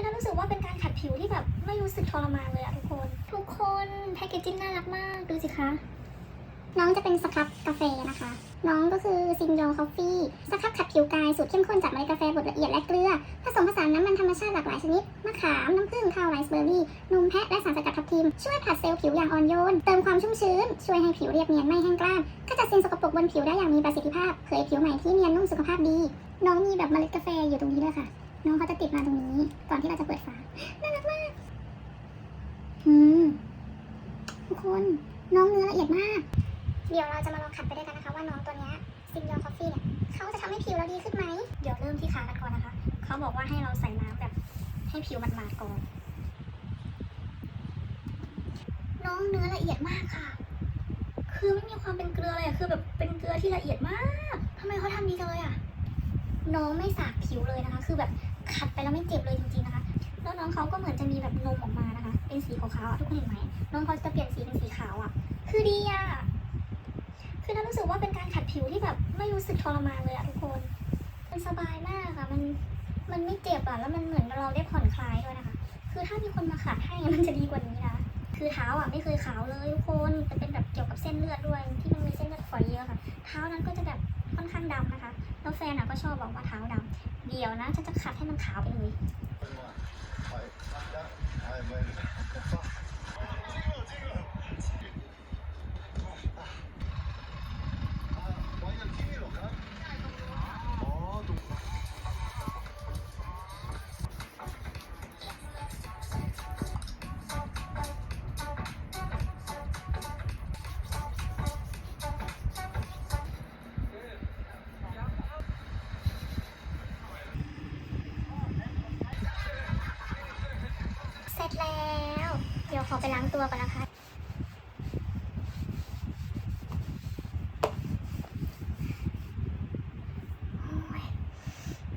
คือเรารู้สึกว่าเป็นการขัดผิวที่แบบไม่รู้สึกทรมานเลยอะทุกคน ทุกคนแพคเกจจิ้งน่ารักมากดูสิคะน้องจะเป็นสครับกาแฟนะคะ น้องก็คือซินโยคอฟฟี่สครับขัดผิวกายสูตรเข้มข้นจากเมล็ดกาแฟบดละเอียดและเกลือ ผสมผสานน้ำมันธรรมชาติหลากหลายชนิด มะขาม น้ำผึ้งข้าวไรซ์เบอร์รี่ นมแพะ และสารสกัดทับทิม ช่วยผัดเซลล์ผิวอย่างอ่อนโยน เติมความชุ่มชื้น ช่วยให้ผิวเรียบเนียนไม่แห้งกร้านขจัดสิ่งสกปรกบนผิวได้อย่างมีประสิทธิภาพเผยผิวใหม่ที่เนียนนุ่มสุขภาพดี น้องมีแบบเมล็ดกาแฟอยู่ตรงนี้ด้วยค่ะ น้องเขาจะติดมาตรงนี้ ก่อนที่เราจะเปิดฝา น่ารักมากอืมทุกคนน้องเนื้อละเอียดมาก เดี๋ยวเราจะมาลองขัดไปด้วยกันนะคะ ว่าน้องตัวนี้ซิมยอคอฟฟี่เนี่ยเขาจะทำให้ผิวเราดีขึ้นไหม เดี๋ยวเริ่มที่ขากันก่อนนะคะ เขาบอกว่าให้เราใส่น้ำแบบ ให้ผิวมันบาดก่อน น้องเนื้อละเอียดมากค่ะ คือไม่มีความเป็นเกลือเลยอะคือแบบเป็นเกลือที่ละเอียดมากทำไมเขาทำดีจังเลยอะน้องไม่สากผิวเลยนะคะ คือแบบ ขัดไปแล้วไม่เจ็บเลยจริงๆนะคะ แล้วน้องเขาก็เหมือนจะมีแบบนมออกมานะคะ เป็นสีขาวๆอะทุกคนเห็นไหมน้องเขาจะเปลี่ยนสีเป็นสีขาวอะคือดีอะคือเรารู้สึกว่าเป็นการขัดผิวที่แบบไม่รู้สึกทรมานเลยอะทุกคน มันสบายมากค่ะ มัน มันไม่เจ็บอะแล้วมันเหมือนเราได้ผ่อนคลายด้วยนะคะ คือถ้ามีคนมาขัดให้มันจะดีกว่านี้นะคือเท้าอะไม่เคยขาวเลยทุกคนจะเป็นแบบเกี่ยวกับเส้นเลือดด้วยที่มันมีเส้นเลือดฝอยเยอะค่ะ เท้านั้นก็จะแบบค่อนข้างดำนะคะ แล้วแฟนอะก็ชอบบอกว่าเท้าดำเดี๋ยวนะฉันจะขัดให้มันขาวไปเลย จแล้ว เดี๋ยวขอไปล้างตัวก่อนนะคะ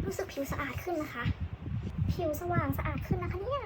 รู้สึกผิวสะอาดขึ้นนะคะ ผิวสว่างสะอาดขึ้นนะคะเนี่ย